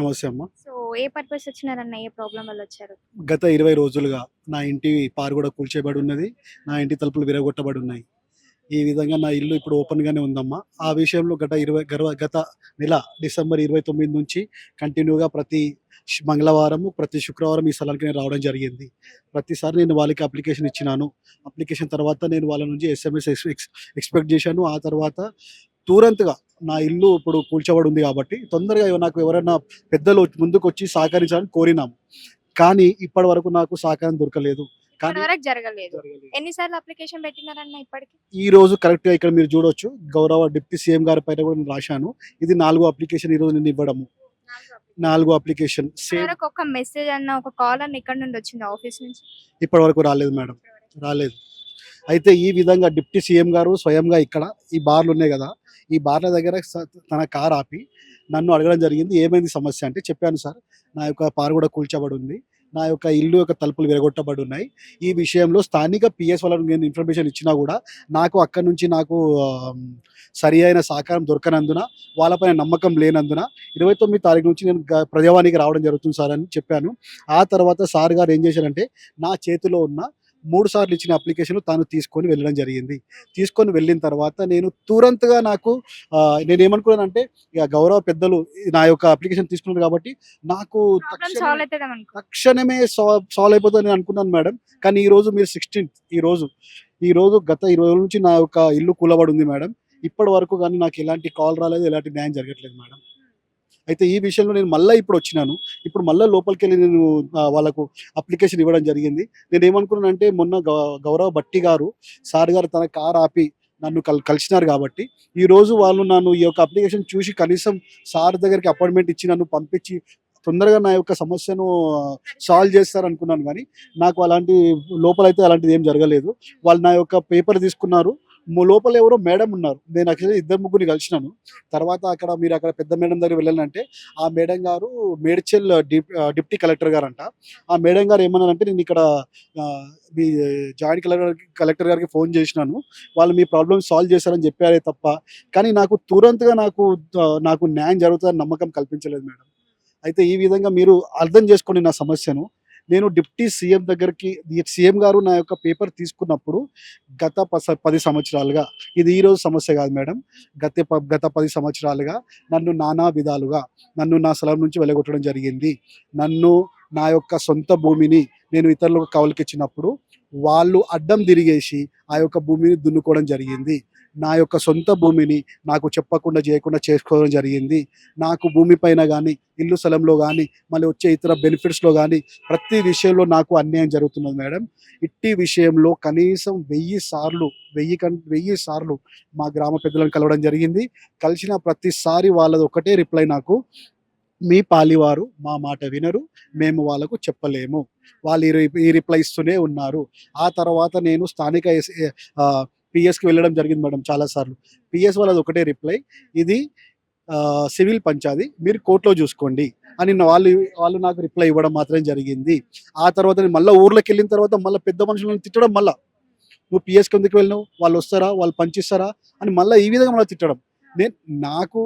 నమస్తే అమ్మ సో ఏ పర్పస్ వచ్చినారన్న ఏ ప్రాబ్లం వల్ల వచ్చారు? గత ఇరవై రోజులుగా నా ఇంటి పారు కూడా కూల్చేయబడి ఉన్నది నా ఇంటి తలుపులు విరగొట్టబడి ఉన్నాయి ఈ విధంగా నా ఇల్లు ఇప్పుడు ఓపెన్గానే ఉందమ్మా. ఆ విషయంలో గత ఇరవై గర్వ గత నెల డిసెంబర్ ఇరవై తొమ్మిది నుంచి కంటిన్యూగా ప్రతి మంగళవారం ప్రతి శుక్రవారం ఈ స్థలానికి నేను రావడం జరిగింది. ప్రతిసారి నేను వాళ్ళకి అప్లికేషన్ ఇచ్చినాను. అప్లికేషన్ తర్వాత నేను వాళ్ళ నుంచి ఎస్ఎంఎస్ ఎక్స్పెక్ట్ చేశాను. ఆ తర్వాత తూరంతగా నా ఇల్లు ఇప్పుడు కూల్చబడి ఉంది కాబట్టి తొందరగా నాకు ఎవరైనా పెద్దలు ముందుకు వచ్చి సహకరించాలని కోరినాము. కానీ ఇప్పటి వరకు నాకు సహకారం దొరకలేదు. కానీ వరకు జరగలేదు. జరగలేదు. ఎన్నిసార్లు అప్లికేషన్ పెట్టినారన్న ఇప్పటికి? ఈ రోజు కరెక్ట్గా ఇక్కడ మీరు చూడొచ్చు. గౌరవ డిప్యూటీ సీఎం గారి పైన కూడా నేను రాశాను. ఇది నాలుగో అప్లికేషన్ ఈ రోజు నేను ఇవ్వడము. నాలుగో అప్లికేషన్. ఒక మెసేజ్ అన్న ఒక కాల్ అన్న ఇక్కడ నుండి వచ్చింది ఆఫీస్ నుంచి? ఇప్పటి వరకు రాలేదు మేడం. రాలేదు. అయితే ఈ విధంగా డిప్యూటీ సీఎం గారు స్వయంగా ఇక్కడ ఈ బార్లు ఉన్నాయి కదా ఈ బార్ల దగ్గర తన కార్ ఆపి నన్ను అడగడం జరిగింది ఏమైంది సమస్య అంటే చెప్పాను సార్ నా యొక్క పారు కూడా కూల్చబడి ఉంది నా యొక్క ఇల్లు యొక్క తలుపులు విరగొట్టబడి ఉన్నాయి ఈ విషయంలో స్థానిక పిఎస్ వాళ్ళకు నేను ఇన్ఫర్మేషన్ ఇచ్చినా కూడా నాకు అక్కడి నుంచి నాకు సరి అయిన సహకారం దొరకనందున వాళ్ళపైన నమ్మకం లేనందున ఇరవై తొమ్మిది తారీఖు నుంచి నేను గ- ప్రజావానికి రావడం జరుగుతుంది సార్ అని చెప్పాను. ఆ తర్వాత సార్ గారు ఏం చేశారంటే నా చేతిలో ఉన్న మూడు సార్లు ఇచ్చిన అప్లికేషన్ తాను తీసుకొని వెళ్ళడం జరిగింది. తీసుకొని వెళ్ళిన తర్వాత నేను తురంతగా నాకు నేను ఏమనుకున్నానంటే ఇక గౌరవ పెద్దలు నా యొక్క అప్లికేషన్ తీసుకున్నారు కాబట్టి నాకు తక్షణమే- సాల్వ్ తక్షణమే అయిపోతుంది నేను అనుకున్నాను మేడం. కానీ ఈ రోజు మీరు సిక్స్టీన్త్ ఈ రోజు ఈ రోజు గత ఇరవై రోజుల నుంచి నా యొక్క ఇల్లు కూలబడి ఉంది మేడం. ఇప్పటి వరకు కానీ నాకు ఎలాంటి కాల్ రాలేదు ఎలాంటి న్యాయం జరగట్లేదు మేడం. అయితే ఈ విషయంలో నేను మళ్ళీ ఇప్పుడు వచ్చినాను. ఇప్పుడు మళ్ళీ లోపలికి వెళ్ళి నేను వాళ్ళకు అప్లికేషన్ ఇవ్వడం జరిగింది. నేను ఏమనుకున్నానంటే మొన్న గౌ- గౌరవ భట్టి గారు సార్ గారు తన కార్ ఆపి నన్ను కల్ కలిసినారు కాబట్టి ఈ రోజు వాళ్ళు నన్ను ఈ యొక్క అప్లికేషన్ చూసి కనీసం సార్ దగ్గరికి అపాయింట్మెంట్ ఇచ్చి నన్ను పంపించి తొందరగా నా యొక్క సమస్యను సాల్వ్ చేస్తారు అనుకున్నాను కానీ నాకు అలాంటి లోపలైతే అలాంటిది ఏం జరగలేదు. వాళ్ళు నా యొక్క పేపర్ తీసుకున్నారు. లోపల ఎవరో మేడం ఉన్నారు. నేను యాక్చువల్లీ ఇద్దరు ముగ్గురిని కలిసినాను. తర్వాత అక్కడ మీరు అక్కడ పెద్ద మేడం దగ్గర వెళ్ళాలంటే ఆ మేడం గారు మేడ్చల్ డిప్ డిప్టీ కలెక్టర్ గారు అంట ఆ మేడం గారు ఏమన్నారంటే నేను ఇక్కడ మీ జాయింట్ కలెక్టర్ కలెక్టర్ గారికి ఫోన్ చేసినాను. వాళ్ళు మీ ప్రాబ్లమ్ సాల్వ్ చేశారని చెప్పారే తప్ప కానీ నాకు తురంతగా నాకు నాకు న్యాయం జరుగుతుందని నమ్మకం కల్పించలేదు మేడం. అయితే ఈ విధంగా మీరు అర్థం చేసుకోండి నా సమస్యను. నేను డిప్టీ సీఎం దగ్గరికి సీఎం గారు నా యొక్క పేపర్ తీసుకున్నప్పుడు గత పది సంవత్సరాలుగా ఇది ఈ రోజు సమస్య కాదు మేడం. గత ప- గత పది సంవత్సరాలుగా నన్ను నానా విధాలుగా నన్ను నా స్థలం నుంచి వెలగొట్టడం జరిగింది. నన్ను నా యొక్క సొంత భూమిని నేను ఇతరులకు కవలికిచ్చినప్పుడు వాళ్ళు అడ్డం తిరిగేసి ఆ యొక్క భూమిని దున్నుకోవడం జరిగింది. నా యొక్క సొంత భూమిని నాకు చెప్పకుండా చేయకుండా చేసుకోవడం జరిగింది. నాకు భూమి పైన కానీ ఇల్లు స్థలంలో కానీ మళ్ళీ వచ్చే ఇతర బెనిఫిట్స్లో కానీ ప్రతి విషయంలో నాకు అన్యాయం జరుగుతున్నది మేడం. ఇట్టి విషయంలో కనీసం వెయ్యి సార్లు వెయ్యి కం వెయ్యి సార్లు మా గ్రామ పెద్దలను కలవడం జరిగింది. కలిసిన ప్రతిసారి వాళ్ళది ఒకటే రిప్లై నాకు. మీ పాలివారు మా మాట వినరు మేము వాళ్ళకు చెప్పలేము. వాళ్ళు ఈ ఈ రిప్లై ఇస్తూనే ఉన్నారు. ఆ తర్వాత నేను స్థానిక పిఎస్కి వెళ్ళడం జరిగింది మేడం చాలాసార్లు. పిఎస్ వాళ్ళది ఒకటే రిప్లై ఇది సివిల్ పంచాది. మీరు కోర్టులో చూసుకోండి అని వాళ్ళు వాళ్ళు నాకు రిప్లై ఇవ్వడం మాత్రమే జరిగింది. ఆ తర్వాత నేను మళ్ళీ ఊర్లోకి వెళ్ళిన తర్వాత మళ్ళీ పెద్ద మనుషులను తిట్టడం మళ్ళీ. నువ్వు పిఎస్కి ఎందుకు వెళ్ళినావు? వాళ్ళు వస్తారా? వాళ్ళు పంచిస్తారా? అని మళ్ళీ ఈ విధంగా మళ్ళీ తిట్టడం. నేను నాకు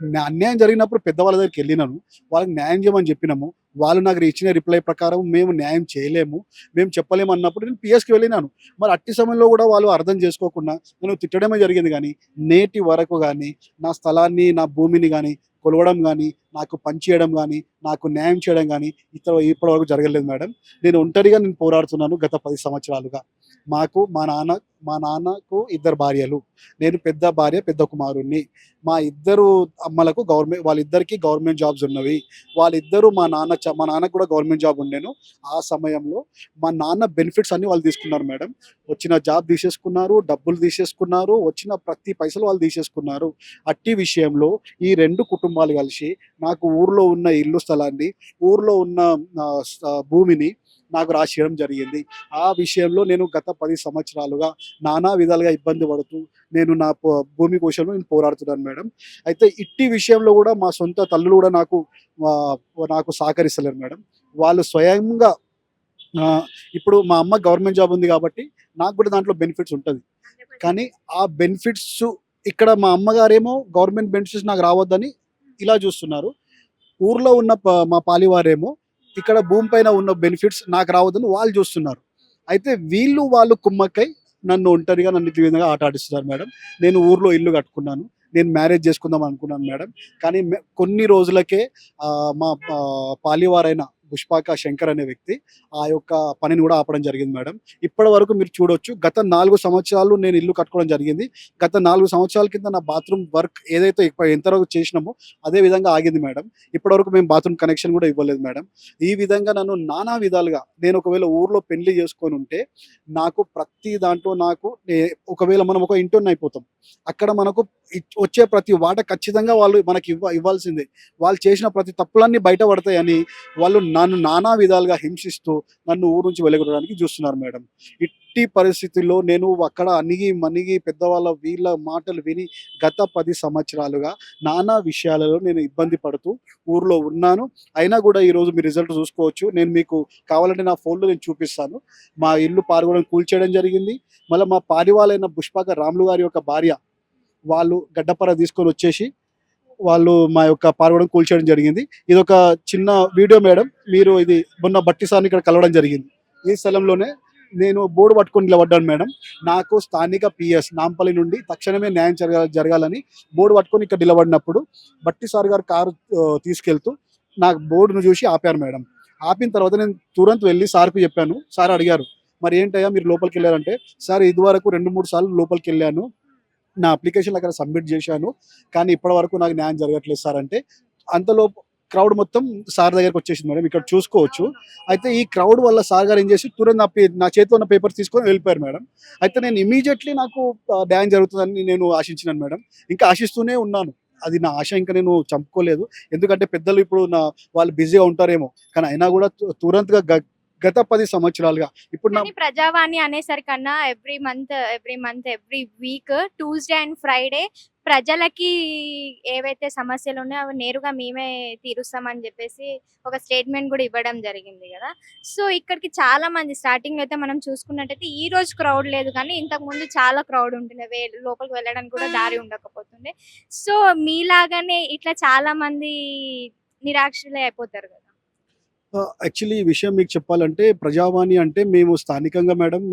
అన్యాయం జరిగినప్పుడు పెద్దవాళ్ళ దగ్గరికి వెళ్ళినాను. వాళ్ళకి న్యాయం చేయమని చెప్పినాము. వాళ్ళు నాకు ఇచ్చిన రిప్లై ప్రకారం మేము న్యాయం చేయలేము. మేము చెప్పలేము అన్నప్పుడు నేను పిఎస్కి వెళ్ళినాను. మరి అట్టి సమయంలో కూడా వాళ్ళు అర్థం చేసుకోకుండా నేను తిట్టడమే జరిగింది కానీ నేటి వరకు కానీ నా స్థలాన్ని నా భూమిని కానీ కొలవడం కానీ నాకు పనిచేయడం కానీ నాకు న్యాయం చేయడం కానీ ఇతర ఇప్పటి వరకు జరగలేదు మేడం. నేను ఒంటరిగా నేను పోరాడుతున్నాను గత పది సంవత్సరాలుగా. మాకు మా నాన్న మా నాన్నకు ఇద్దరు భార్యలు. నేను పెద్ద భార్య పెద్ద కుమారుణ్ణి. మా ఇద్దరు అమ్మలకు గవర్నమెంట్ వాళ్ళిద్దరికి గవర్నమెంట్ జాబ్స్ ఉన్నవి. వాళ్ళిద్దరూ మా నాన్న మా నాన్నకు కూడా గవర్నమెంట్ జాబ్ ఉండేను ఆ సమయంలో మా నాన్న బెనిఫిట్స్ అన్ని వాళ్ళు తీసుకున్నారు మేడం. వచ్చిన జాబ్ తీసేసుకున్నారు డబ్బులు తీసేసుకున్నారు వచ్చిన ప్రతి పైసలు వాళ్ళు తీసేసుకున్నారు. అట్టి విషయంలో ఈ రెండు కుటుంబాలు కలిసి నాకు ఊర్లో ఉన్న ఇల్లు స్థలాన్ని ఊర్లో ఉన్న భూమిని నాకు రాసేయడం జరిగింది. ఆ విషయంలో నేను గత పది సంవత్సరాలుగా నానా విధాలుగా ఇబ్బంది పడుతూ నేను నా భూమి కోసంలో నేను పోరాడుతున్నాను మేడం. అయితే ఇట్టి విషయంలో కూడా మా సొంత తల్లులు కూడా నాకు నాకు సహకరిస్తలేరు మేడం. వాళ్ళు స్వయంగా ఇప్పుడు మా అమ్మ గవర్నమెంట్ జాబ్ ఉంది కాబట్టి నాకు కూడా దాంట్లో బెనిఫిట్స్ ఉంటుంది. కానీ ఆ బెనిఫిట్స్ ఇక్కడ మా అమ్మగారేమో గవర్నమెంట్ బెనిఫిట్స్ నాకు రావద్దని ఇలా చూస్తున్నారు. ఊర్లో ఉన్న మా పాలివారేమో ఇక్కడ భూమి పైన ఉన్న బెనిఫిట్స్ నాకు రావద్దని వాళ్ళు చూస్తున్నారు. అయితే వీళ్ళు వాళ్ళు కుమ్మక్కై నన్ను ఒంటరిగా నన్ను ఈ విధంగా ఆట ఆడిస్తున్నారు మేడం. నేను ఊర్లో ఇల్లు కట్టుకున్నాను. నేను మ్యారేజ్ చేసుకుందాం అనుకున్నాను మేడం. కానీ కొన్ని రోజులకే మా పాలివారైన పుష్పాక శంకర్ అనే వ్యక్తి ఆ యొక్క పనిని కూడా ఆపడం జరిగింది మేడం. ఇప్పటి వరకు మీరు చూడొచ్చు గత నాలుగు సంవత్సరాలు నేను ఇల్లు కట్టుకోవడం జరిగింది. గత నాలుగు సంవత్సరాల కింద నా బాత్రూమ్ వర్క్ ఏదైతే ఎంతవరకు చేసినామో అదే విధంగా ఆగింది మేడం. ఇప్పటి వరకు మేము బాత్రూమ్ కనెక్షన్ కూడా ఇవ్వలేదు మేడం. ఈ విధంగా నన్ను నానా విధాలుగా నేను ఒకవేళ ఊర్లో పెళ్ళి చేసుకొని ఉంటే నాకు ప్రతి దాంట్లో నాకు నే- ఒకవేళ మనం ఒక ఇంటర్న్ అయిపోతాం. అక్కడ మనకు వచ్చే ప్రతి వాట ఖచ్చితంగా వాళ్ళు మనకి ఇవ్వ ఇవ్వాల్సిందే. వాళ్ళు చేసిన ప్రతి తప్పులన్నీ బయట పడతాయని వాళ్ళు నన్ను నానా విధాలుగా హింసిస్తూ నన్ను ఊరు నుంచి వెళ్ళగొట్టడానికి చూస్తున్నారు మేడం. ఎట్టి పరిస్థితుల్లో నేను అక్కడ అణిగి మణిగి పెద్దవాళ్ళ వీళ్ళ మాటలు విని గత పది సంవత్సరాలుగా నానా విషయాలలో నేను ఇబ్బంది పడుతూ ఊర్లో ఉన్నాను. అయినా కూడా ఈరోజు మీ రిజల్ట్ చూసుకోవచ్చు. నేను మీకు కావాలంటే నా ఫోన్లో నేను చూపిస్తాను. మా ఇల్లు పారుగొడం కూల్చేయడం జరిగింది. మళ్ళీ మా పారివాలైన పుష్పాక రాములు గారి యొక్క భార్య వాళ్ళు గడ్డపర తీసుకొని వచ్చేసి వాళ్ళు మా యొక్క పార్వడం కూల్చేయడం జరిగింది. ఇది ఒక చిన్న వీడియో మేడం. మీరు ఇది మొన్న బట్టిసాన్ని ఇక్కడ కలవడం జరిగింది. ఈ స్థలంలోనే నేను బోర్డు పట్టుకొని నిలబడ్డాను మేడం. నాకు స్థానిక పిఎస్ నాంపల్లి నుండి తక్షణమే న్యాయం జరగాల జరగాలని బోర్డు పట్టుకొని ఇక్కడ నిలబడినప్పుడు బట్టి సార్ గారు కారు తీసుకెళ్తూ నాకు బోర్డును చూసి ఆపారు మేడం. ఆపిన తర్వాత నేను తురంత్ వెళ్ళి సార్కు చెప్పాను. సార్ అడిగారు మరి ఏంటయ్యా మీరు లోపలికి వెళ్ళారంటే? సార్ ఇదివరకు రెండు మూడు సార్లు లోపలికి వెళ్ళాను. నా అప్లికేషన్ అక్కడ సబ్మిట్ చేశాను. కానీ ఇప్పటి వరకు నాకు న్యాయం జరగట్లేదు సార్ అంటే అంతలోపు క్రౌడ్ మొత్తం సార్ దగ్గరకు వచ్చేసింది మేడం. ఇక్కడ చూసుకోవచ్చు. అయితే ఈ క్రౌడ్ వల్ల సార్ గారు ఏం చేసి తురంత్ నా పే- నా చేతిలో ఉన్న పేపర్ తీసుకొని వెళ్ళిపోయారు మేడం. అయితే నేను ఇమీడియట్లీ నాకు డ్యాన్ జరుగుతుందని నేను ఆశించినాను మేడం. ఇంకా ఆశిస్తూనే ఉన్నాను. అది నా ఆశ ఇంకా నేను చంపుకోలేదు. ఎందుకంటే పెద్దలు ఇప్పుడు నా వాళ్ళు బిజీగా ఉంటారేమో. కానీ అయినా కూడా తు- తురంత్గా గత పది సంవత్సరాలుగా ఇప్పుడు నా Prajavani అనేసరికన్నా every month every month every week Tuesday and Friday ప్రజలకి ఏవైతే సమస్యలు ఉన్నాయో అవి నేరుగా మేమే తీరుస్తామని చెప్పేసి ఒక స్టేట్మెంట్ కూడా ఇవ్వడం జరిగింది కదా. సో ఇక్కడికి చాలా మంది స్టార్టింగ్ అయితే మనం చూసుకున్నట్టయితే ఈ రోజు క్రౌడ్ లేదు కానీ ఇంతకు ముందు చాలా క్రౌడ్ ఉంటుండే. వే- లోపలికి వెళ్ళడానికి కూడా దారి ఉండకపోతుండే. సో మీలాగానే ఇట్లా చాలా మంది నిరాక్షలే అయిపోతారు కదా. యాక్చువల్లీ ఈ విషయం మీకు చెప్పాలంటే ప్రజావాణి అంటే మేము స్థానికంగా మేడం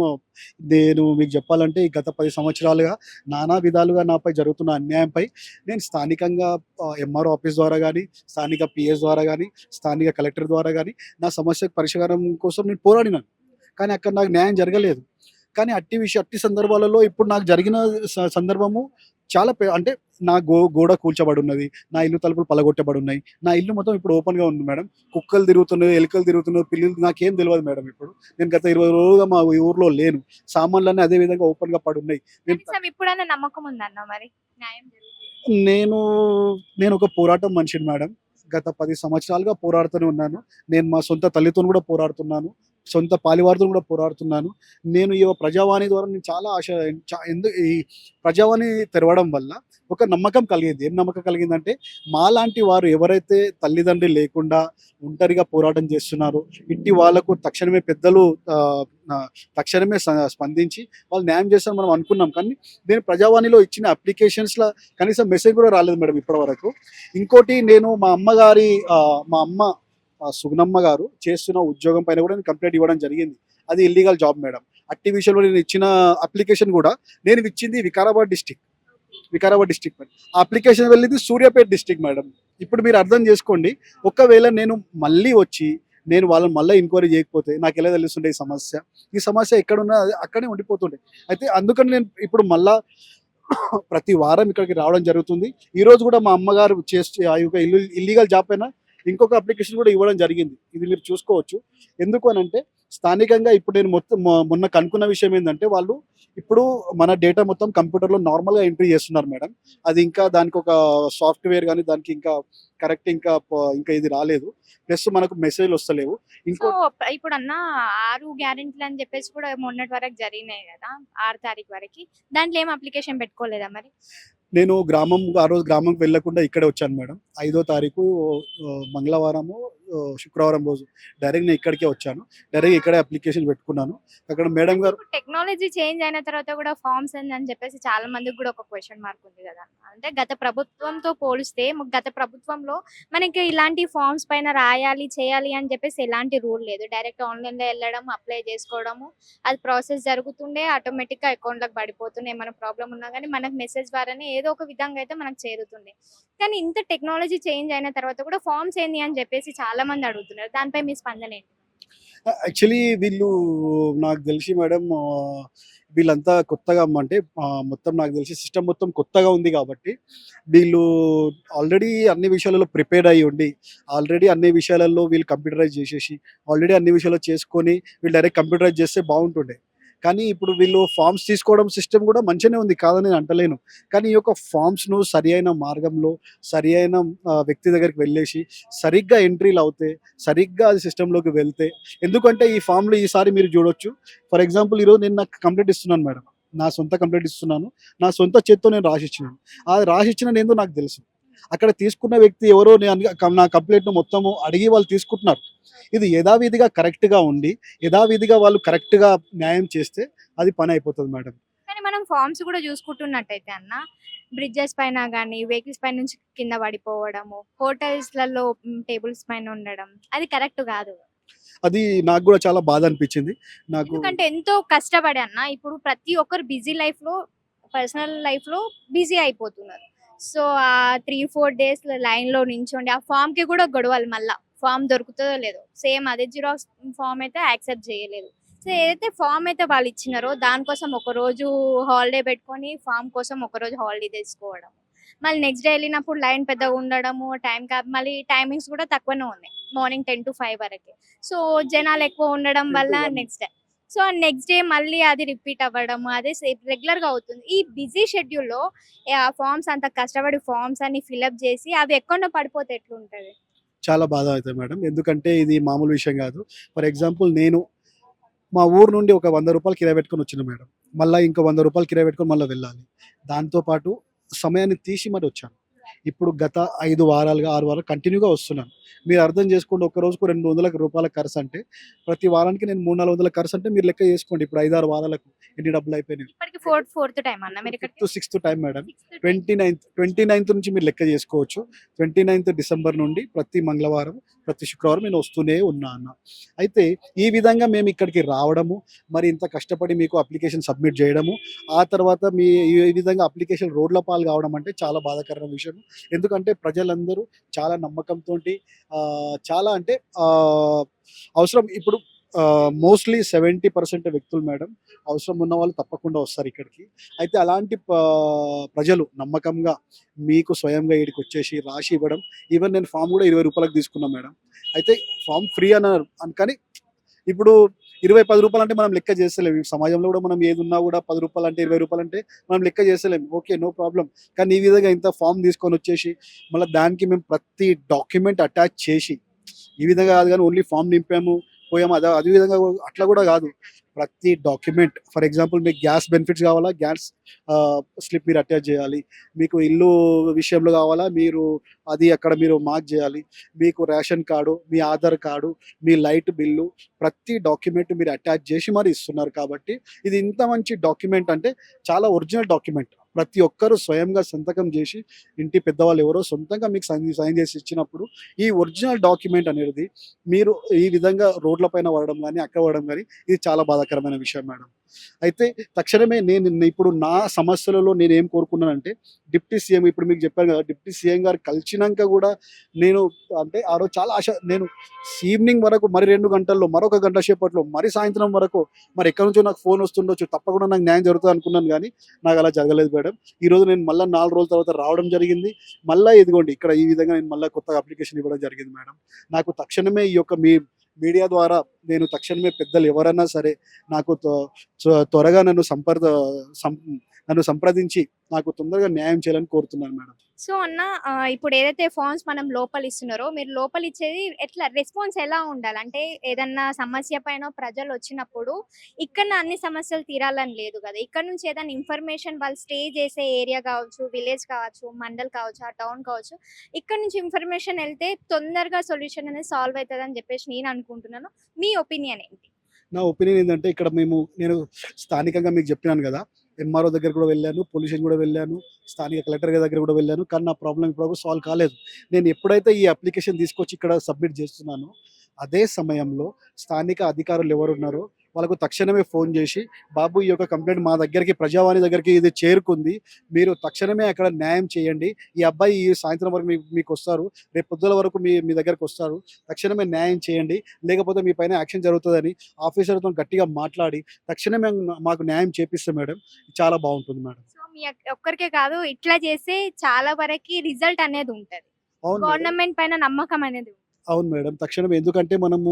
నేను మీకు చెప్పాలంటే గత పది సంవత్సరాలుగా నానా విధాలుగా నాపై జరుగుతున్న అన్యాయంపై నేను స్థానికంగా ఎంఆర్ఓ ఆఫీస్ ద్వారా కానీ స్థానిక పిఎస్ ద్వారా కానీ స్థానిక కలెక్టర్ ద్వారా కానీ నా సమస్య పరిష్కారం కోసం నేను పోరాడినాను. కానీ అక్కడ నాకు న్యాయం జరగలేదు. కానీ అట్టి విషయం అట్టి సందర్భాలలో ఇప్పుడు నాకు జరిగిన సందర్భము చాలా అంటే నా గో గోడ కూల్చబడి ఉన్నది నా ఇల్లు తలుపులు పలగొట్టబడి ఉన్నాయి నా ఇల్లు మొత్తం ఇప్పుడు ఓపెన్గా ఉంది మేడం. కుక్కలు తిరుగుతున్నాయి ఎలుకలు తిరుగుతున్నాయి పిల్లలు నాకేం తెలియదు మేడం ఇప్పుడు. నేను గత ఇరవై రోజులుగా మా ఊర్లో లేను. సామాన్లన్నీ అదే విధంగా ఓపెన్గా పడి ఉన్నాయి ఇప్పుడైనా నమ్మకం ఉందన్న మరి? నేను నేను ఒక పోరాటం మనిషిని మేడం. గత పది సంవత్సరాలుగా పోరాడుతూనే ఉన్నాను. నేను మా సొంత తల్లితో కూడా పోరాడుతున్నాను. సొంత పాలివారితో కూడా పోరాడుతున్నాను. నేను ఈ ప్రజావాణి ద్వారా నేను చాలా ఆశ ఎందుకు ఎందు ఈ ప్రజావాణి తెరవడం వల్ల ఒక నమ్మకం కలిగింది. ఏం నమ్మకం కలిగిందంటే మాలాంటి వారు ఎవరైతే తల్లిదండ్రి లేకుండా ఒంటరిగా పోరాటం చేస్తున్నారో ఇట్టి వాళ్ళకు తక్షణమే పెద్దలు తక్షణమే స్పందించి వాళ్ళు న్యాయం చేస్తారని మనం అనుకున్నాం. కానీ నేను ప్రజావాణిలో ఇచ్చిన అప్లికేషన్స్లో కనీసం మెసేజ్ కూడా రాలేదు మేడం ఇప్పటి వరకు ఇంకోటి నేను మా అమ్మగారి మా అమ్మ సుగుణమ్మ గారు చేస్తున్న ఉద్యోగం పైన కూడా నేను కంప్లైంట్ ఇవ్వడం జరిగింది. అది ఇల్లీగల్ జాబ్ మేడం అట్టి విషయంలో నేను ఇచ్చిన అప్లికేషన్ కూడా నేను ఇచ్చింది వికారాబాద్ డిస్టిక్ వికారాబాద్ డిస్టిక్ ఆ అప్లికేషన్ వెళ్ళింది సూర్యాపేట డిస్టిక్ మేడం ఇప్పుడు మీరు అర్థం చేసుకోండి ఒకవేళ నేను మళ్ళీ వచ్చి నేను వాళ్ళని మళ్ళీ ఎంక్వైరీ చేయకపోతే నాకు ఎలా తెలుస్తుండే ఈ సమస్య? ఈ సమస్య ఎక్కడున్నా అది అక్కడే ఉండిపోతుండే. అయితే అందుకని నేను ఇప్పుడు మళ్ళా ప్రతి వారం ఇక్కడికి రావడం జరుగుతుంది. ఈరోజు కూడా మా అమ్మగారు చేస్తే ఆ యొక్క ఇల్లు ఇల్లీగల్ జాబ్ అయినా ఇంకొక అప్లికేషన్ కూడా ఇవ్వడం జరిగింది. ఇది మీరు చూసుకోవచ్చు. ఎందుకు అని అంటే స్థానికంగా ఇప్పుడు నేను మొత్తం మొన్న కనుక్కున్న విషయం ఏంటంటే వాళ్ళు ఇప్పుడు మన డేటా మొత్తం కంప్యూటర్లో నార్మల్గా ఎంట్రీ చేస్తున్నారు మేడం. అది ఇంకా దానికి ఒక సాఫ్ట్వేర్ కానీ దానికి ఇంకా కరెక్ట్ ఇంకా ఇంకా ఇది రాలేదు. ప్లస్ మనకు మెసేజ్ వస్తలేవు. ఇంకో ఇప్పుడు అన్న ఆరు గ్యారెంటీలు అని చెప్పేసి కూడా మొన్నటి వరకు జరిగినాయి కదా ఆరు తారీఖు వరకు. దాంట్లో ఏం అప్లికేషన్ పెట్టుకోలేదా మరి? నేను గ్రామం ఆ రోజు గ్రామంకి వెళ్ళకుండా ఇక్కడే వచ్చాను మేడం. ఐదో తారీఖు మంగళవారము శుక్రవారం రోజు డైరెక్ట్ నేను ఇక్కడికే వచ్చాను. డైరెక్ట్ ఇక్కడే అప్లికేషన్ పెట్టుకున్నాను. అక్కడ మేడం గారు టెక్నాలజీ చేంజ్ అయిన తర్వాత కూడా ఫార్మ్స్ అని చెప్పేసి చాలా మందికి కూడా ఒక క్వశ్చన్ మార్క్ ఉంది కదా. అంటే గత ప్రభుత్వంతో పోలిస్తే గత ప్రభుత్వంలో మనకి ఇలాంటి ఫార్మ్స్ పైన రాయాలి చేయాలి అని చెప్పేసి ఎలాంటి రూల్ లేదు. డైరెక్ట్ ఆన్లైన్లో వెళ్ళడం అప్లై చేసుకోవడము అది ప్రాసెస్ జరుగుతుండే ఆటోమేటిక్గా అకౌంట్ పడిపోతుండే ఏమైనా ప్రాబ్లం ఉన్నా కానీ మనకు మెసేజ్ ద్వారానే ఏదో ఒక విధంగా అయితే మనకు చేరుతుండే. కానీ ఇంత టెక్నాలజీ చేంజ్ అయిన తర్వాత కూడా ఫార్మ్స్ ఏంది అని చెప్పేసి చాలా మంది అడుగుతున్నారు. దానిపై మీ స్పందన ఏంటి? యాక్చువల్లీ వీళ్ళు నాకు తెలిసి మేడం వీళ్ళంతా కొత్తగా అంటే మొత్తం నాకు తెలిసి సిస్టమ్ మొత్తం కొత్తగా ఉంది కాబట్టి వీళ్ళు ఆల్రెడీ అన్ని విషయాలలో ప్రిపేర్ అయ్యి ఉండి ఆల్రెడీ అన్ని విషయాలలో వీళ్ళు కంప్యూటరైజ్ చేసేసి ఆల్రెడీ అన్ని విషయాలు చేసుకొని వీళ్ళు డైరెక్ట్ కంప్యూటరైజ్ చేస్తే బాగుంటుండే. కానీ ఇప్పుడు వీళ్ళు ఫామ్స్ తీసుకోవడం సిస్టమ్ కూడా మంచిగానే ఉంది కాదని నేను అంటలేను. కానీ ఈ యొక్క ఫామ్స్ను సరి అయిన మార్గంలో సరి అయిన వ్యక్తి దగ్గరికి వెళ్ళేసి సరిగ్గా ఎంట్రీలు అవుతే సరిగ్గా అది సిస్టంలోకి వెళ్తే ఎందుకంటే ఈ ఫామ్లో ఈసారి మీరు చూడొచ్చు. ఫర్ ఎగ్జాంపుల్ ఈరోజు నేను నాకు కంప్లీట్ ఇస్తున్నాను మేడం. నా సొంత కంప్లీట్ ఇస్తున్నాను. నా సొంత చేత్తో నేను రాసిచ్చినాను అది రాసిచ్చిన ఏందో నాకు తెలుసు? అక్కడ తీసుకున్న వ్యక్తి ఎవరో నా కంప్లైంట్ను మొత్తము అడిగి వాళ్ళు తీసుకుంటున్నారు. ఇది యథావిధిగా కరెక్ట్గా ఉండి యథావిధిగా వాళ్ళు కరెక్ట్గా న్యాయం చేస్తే అది పని అయిపోతుంది మేడం. కానీ మనం ఫార్మ్స్ కూడా చూసుకుంటున్నట్టయితే అన్న బ్రిడ్జెస్ పైన కానీ వెహికల్స్ పైన నుంచి కింద పడిపోవడము హోటల్స్లలో టేబుల్స్ పైన ఉండడం అది కరెక్ట్ కాదు. అది నాకు కూడా చాలా బాధ అనిపించింది. నాకు ఎందుకంటే ఎంతో కష్టపడి అన్న ఇప్పుడు ప్రతి ఒక్కరు బిజీ లైఫ్లో పర్సనల్ లైఫ్లో బిజీ అయిపోతున్నారు. సో ఆ త్రీ ఫోర్ డేస్ లైన్లో నించోండి. ఆ ఫామ్కి కూడా గొడవలు మళ్ళా. ఫామ్ దొరుకుతుందో లేదో. సేమ్ అదే జిరాక్స్ ఫామ్ అయితే యాక్సెప్ట్ చేయలేదు. సో ఏదైతే ఫామ్ అయితే వాళ్ళు ఇచ్చినారో దానికోసం ఒక రోజు హాలిడే పెట్టుకొని ఫామ్ కోసం ఒక రోజు హాలిడే తీసుకోవడం మళ్ళీ నెక్స్ట్ డే వెళ్ళినప్పుడు లైన్ పెద్దగా ఉండడము టైం మళ్ళీ టైమింగ్స్ కూడా తక్కువనే ఉన్నాయి. మార్నింగ్ టెన్ టు ఫైవ్ వరకే. సో జనాలు ఎక్కువ ఉండడం 10 to వల్ల 1. Next day so next day మళ్ళీ అది రిపీట్ అవ్వడం అదే రెగ్యులర్గా అవుతుంది. ఈ బిజీ షెడ్యూల్లో ఫామ్స్ ఫార్మ్స్ అంత కష్టపడి ఫార్మ్స్ అన్ని ఫిల్అప్ చేసి అవి ఎక్కడో పడిపోతే ఎట్లుంటది? చాలా బాధ అవుతుంది మేడం. ఎందుకంటే ఇది మామూలు విషయం కాదు. ఫర్ ఎగ్జాంపుల్ నేను మా ఊరు నుండి ఒక వంద రూపాయలు కిరాయి పెట్టుకొని వచ్చిన మేడం. మళ్ళీ ఇంకో వంద రూపాయలు కిరాయి పెట్టుకొని మళ్ళీ వెళ్ళాలి. దాంతోపాటు సమయాన్ని తీసి మరి వచ్చాను. ఇప్పుడు గత ఐదు వారాలుగా ఆరు వారాలు కంటిన్యూగా వస్తున్నాను. మీరు అర్థం చేసుకోండి ఒక రోజుకు రెండు వందల రూపాయల ఖర్చు అంటే ప్రతి వారానికి నేను మూడు నాలుగు వందల ఖర్చు అంటే మీరు లెక్క చేసుకోండి. ఇప్పుడు ఐదు ఆరు వారాలకు ఎన్ని డబ్బులు అయిపోయినాయి. Fifth sixth time madam. Twenty ninth twenty ninth నుంచి మీరు లెక్క చేసుకోవచ్చు. ట్వంటీ నైన్త్ డిసెంబర్ నుండి ప్రతి మంగళవారం ప్రతి శుక్రవారం నేను వస్తూనే ఉన్నా అన్న అయితే ఈ విధంగా మేము ఇక్కడికి రావడము మరి ఇంత కష్టపడి మీకు అప్లికేషన్ సబ్మిట్ చేయడము ఆ తర్వాత మీ ఈ విధంగా అప్లికేషన్ రోడ్ల పాలు కావడం అంటే చాలా బాధాకరమైన విషయం. ఎందుకంటే ప్రజలందరూ చాలా నమ్మకంతో చాలా అంటే అవసరం. ఇప్పుడు మోస్ట్లీ సెవెంటీ పర్సెంట్ వ్యక్తులు మేడం. అవసరం ఉన్న వాళ్ళు తప్పకుండా వస్తారు ఇక్కడికి. అయితే అలాంటి ప్రజలు నమ్మకంగా మీకు స్వయంగా ఇక్కడికి వచ్చేసి రాసి ఇవ్వడం ఈవెన్ నేను ఫామ్ కూడా ఇరవై రూపాయలకు తీసుకున్నాను మేడం. అయితే ఫామ్ ఫ్రీ అన్నారు. అన్- కానీ ఇప్పుడు ఇరవై పది రూపాయలు అంటే మనం లెక్క చేస్తలేము సమాజంలో కూడా మనం ఏది ఉన్నా కూడా పది రూపాయలు అంటే ఇరవై రూపాయలు అంటే మనం లెక్క చేస్తలేము ఓకే నో ప్రాబ్లం. కానీ ఈ విధంగా ఇంత ఫామ్ తీసుకొని వచ్చేసి మళ్ళీ దానికి మేము ప్రతి డాక్యుమెంట్ అటాచ్ చేసి ఈ విధంగా కాదు కానీ ఓన్లీ ఫామ్ నింపాము. పోయాము? అదే అదే విధంగా అట్లా కూడా కాదు. ప్రతి డాక్యుమెంట్ ఫర్ ఎగ్జాంపుల్ మీకు గ్యాస్ బెనిఫిట్స్ కావాలా? గ్యాస్ స్లిప్ మీరు అటాచ్ చేయాలి. మీకు ఇల్లు విషయంలో కావాలా? మీరు అది అక్కడ మీరు మార్క్ చేయాలి. మీకు రేషన్ కార్డు మీ ఆధార్ కార్డు మీ లైట్ బిల్లు ప్రతి డాక్యుమెంట్ మీరు అటాచ్ చేసి మరి ఇస్తున్నారు కాబట్టి ఇది ఇంత మంచి డాక్యుమెంట్ అంటే చాలా ఒరిజినల్ డాక్యుమెంట్. ప్రతి ఒక్కరూ స్వయంగా సంతకం చేసి ఇంటి పెద్దవాళ్ళు ఎవరో సొంతంగా మీకు సైన్ సైన్ చేసి ఇచ్చినప్పుడు ఈ ఒరిజినల్ డాక్యుమెంట్ అనేది మీరు ఈ విధంగా రోడ్లపైన పడడం కానీ అక్కడ పడడం కానీ ఇది చాలా బాధాకరమైన విషయం మేడం. అయితే తక్షణమే నేను ఇప్పుడు నా సమస్యలలో నేను ఏం కోరుకున్నానంటే డిప్టీ సీఎం ఇప్పుడు మీకు చెప్పాను కదా డిప్టీ సీఎం గారు కలిసినాక కూడా నేను అంటే ఆ రోజు చాలా ఆశ నేను ఈవినింగ్ వరకు మరి రెండు గంటల్లో మరొక గంట సేపట్లో మరి సాయంత్రం వరకు మరి ఎక్కడి నుంచో నాకు ఫోన్ వస్తుండొచ్చు తప్పకుండా నాకు న్యాయం జరుగుతుంది అనుకున్నాను కానీ నాకు అలా జరగలేదు మేడం. ఈ రోజు నేను మళ్ళీ నాలుగు రోజుల తర్వాత రావడం జరిగింది. మళ్ళీ ఇదిగోండి ఇక్కడ ఈ విధంగా నేను మళ్ళీ కొత్తగా అప్లికేషన్ ఇవ్వడం జరిగింది మేడం. నాకు తక్షణమే ఈ యొక్క మీ మీడియా ద్వారా నేను తక్షణమే పెద్దలు ఎవరైనా సరే నాకు త్వరగా నన్ను సంప్రద సం- నన్ను సంప్రదించి నాకు తొందరగా న్యాయం చేయాలని కోరుతున్నాను మేడం. సో అన్న ఇప్పుడు ఏదైతే ఫార్మ్స్ మనం లోపల ఇస్తున్నారో మీరు లోపల ఇచ్చేది ఎట్లా రెస్పాన్స్ ఎలా ఉండాలి? అంటే ఏదన్నా సమస్య పైన ప్రజలు వచ్చినప్పుడు ఇక్కడ అన్ని సమస్యలు తీరాలని లేదు కదా. ఇక్కడ నుంచి ఏదైనా ఇన్ఫర్మేషన్ వాళ్ళు స్టే చేసే ఏరియా కావచ్చు విలేజ్ కావచ్చు మండల్ కావచ్చు ఆ టౌన్ కావచ్చు ఇక్కడ నుంచి ఇన్ఫర్మేషన్ వెళ్తే తొందరగా సొల్యూషన్ అనేది సాల్వ్ అవుతుంది అని చెప్పేసి నేను అనుకుంటున్నాను. మీ ఒపీనియన్ ఏంటి? నా ఒపీనియన్ ఏంటంటే ఇక్కడ మేము నేను స్థానికంగా మీకు చెప్పినాను కదా ఎంఆర్ఓ దగ్గర కూడా వెళ్ళాను పొల్యూషన్ కూడా వెళ్ళాను స్థానిక కలెక్టర్ గారి దగ్గర కూడా వెళ్ళాను కానీ నా ప్రాబ్లం ఇప్పుడు సాల్వ్ కాలేదు. నేను ఎప్పుడైతే ఈ అప్లికేషన్ తీసుకొచ్చి ఇక్కడ సబ్మిట్ చేస్తున్నానో అదే సమయంలో స్థానిక అధికారులు ఎవరున్నారో వాళ్ళకు తక్షణమే ఫోన్ చేసి బాబు ఈ యొక్క కంప్లైంట్ మా దగ్గరికి ప్రజావాణి దగ్గరికి ఇది చేరుకుంది. మీరు తక్షణమే అక్కడ న్యాయం చేయండి. ఈ అబ్బాయి ఈ సాయంత్రం వరకు మీ- మీకు వస్తారు. రేపు పొద్దుల వరకు మీ మీ దగ్గరకు వస్తారు. తక్షణమే న్యాయం చేయండి. లేకపోతే మీ పైన యాక్షన్ జరుగుతుందని ఆఫీసర్తో గట్టిగా మాట్లాడి తక్షణమే మాకు న్యాయం చేపిస్తాం మేడం చాలా బాగుంటుంది మేడం. ఒక్కరికే కాదు ఇట్లా చేస్తే చాలా వరకు రిజల్ట్ అనేది ఉంటది. గవర్నమెంట్ పైన నమ్మకం అనేది ఉంటుంది. అవును మేడం. తక్షణం ఎందుకంటే మనము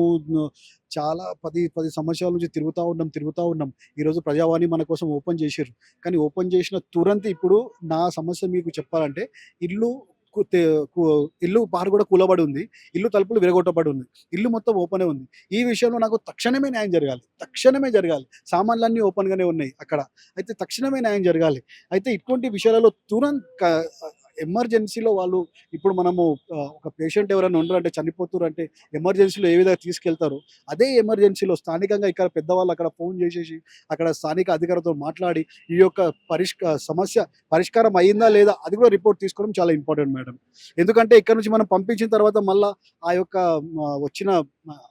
చాలా పది పది సంవత్సరాల నుంచి తిరుగుతూ ఉన్నాం తిరుగుతూ ఉన్నాం. ఈరోజు ప్రజావాణి మన కోసం ఓపెన్ చేశారు కానీ ఓపెన్ చేసిన తురంత ఇప్పుడు నా సమస్య మీకు చెప్పాలంటే ఇల్లు ఇల్లు పారు కూడా కూలబడి ఉంది. ఇల్లు తలుపులు విరగొట్టబడి ఉంది. ఇల్లు మొత్తం ఓపెనే ఉంది. ఈ విషయంలో నాకు తక్షణమే న్యాయం జరగాలి. తక్షణమే జరగాలి. సామాన్లన్నీ ఓపెన్గానే ఉన్నాయి అక్కడ. అయితే తక్షణమే న్యాయం జరగాలి. అయితే ఇటువంటి విషయాలలో తురంత ఎమర్జెన్సీలో వాళ్ళు ఇప్పుడు మనము ఒక పేషెంట్ ఎవరైనా ఉన్నారంటే చనిపోతున్నారు అంటే ఎమర్జెన్సీలో ఏ విధంగా తీసుకెళ్తారో? అదే ఎమర్జెన్సీలో స్థానికంగా ఇక్కడ పెద్దవాళ్ళు అక్కడ ఫోన్ చేసేసి అక్కడ స్థానిక అధికారులతో మాట్లాడి ఈ యొక్క పరిష్క సమస్య పరిష్కారం అయ్యిందా లేదా అది కూడా రిపోర్ట్ తీసుకోవడం చాలా ఇంపార్టెంట్ మేడం. ఎందుకంటే ఇక్కడ నుంచి మనం పంపించిన తర్వాత మళ్ళీ ఆ యొక్క వచ్చిన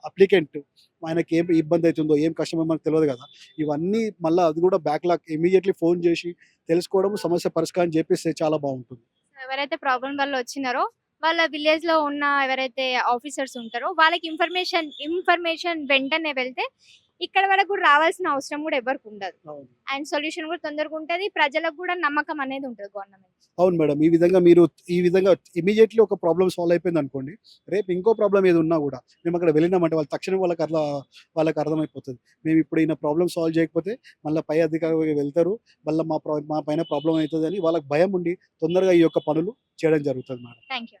అప్లికెంట్ ఆయనకి ఏం ఇబ్బంది అవుతుందో ఏం కష్టమో మనకు తెలియదు కదా. ఇవన్నీ మళ్ళీ అది కూడా బ్యాక్లాగ్ ఇమీడియట్లీ ఫోన్ చేసి తెలుసుకోవడం సమస్య పరిష్కారం చేపిస్తే చాలా బాగుంటుంది. ఎవరైతే ప్రాబ్లం వల్ల వచ్చినారో వాళ్ళ విలేజ్లో ఉన్న ఎవరైతే ఆఫీసర్స్ ఉంటారో వాళ్ళకి ఇన్ఫర్మేషన్ ఇన్ఫర్మేషన్ వెంటనే వెళ్తే ఇక్కడ వరకు కూడా రావాల్సిన అవసరం కూడా ఎవరికి ఉండదు. అండ్ సొల్యూషన్ కూడా తొందరగా ఉంటుంది ప్రజలకు కూడా నమ్మకం అనేది ఉంటుంది గవర్నమెంట్ అవును మేడం ఈ విధంగా మీరు ఈ విధంగా ఇమీడియట్లీ ఒక ప్రాబ్లమ్ సాల్వ్ అయిపోయింది అనుకోండి రేపు ఇంకో ప్రాబ్లం ఏది ఉన్నా కూడా మేము అక్కడ వెళ్ళినామంటే వాళ్ళు తక్షణం వాళ్ళకి అట్లా వాళ్ళకి అర్థమైపోతుంది. మేము ఇప్పుడు ఈయన ప్రాబ్లమ్ సాల్వ్ చేయకపోతే మళ్ళీ పై అధికారులు వెళ్తారు మళ్ళీ మా మా పైన ప్రాబ్లం అవుతుంది అని వాళ్ళకి భయం ఉండి తొందరగా ఈ యొక్క పనులు చేయడం జరుగుతుంది మేడం. Thank you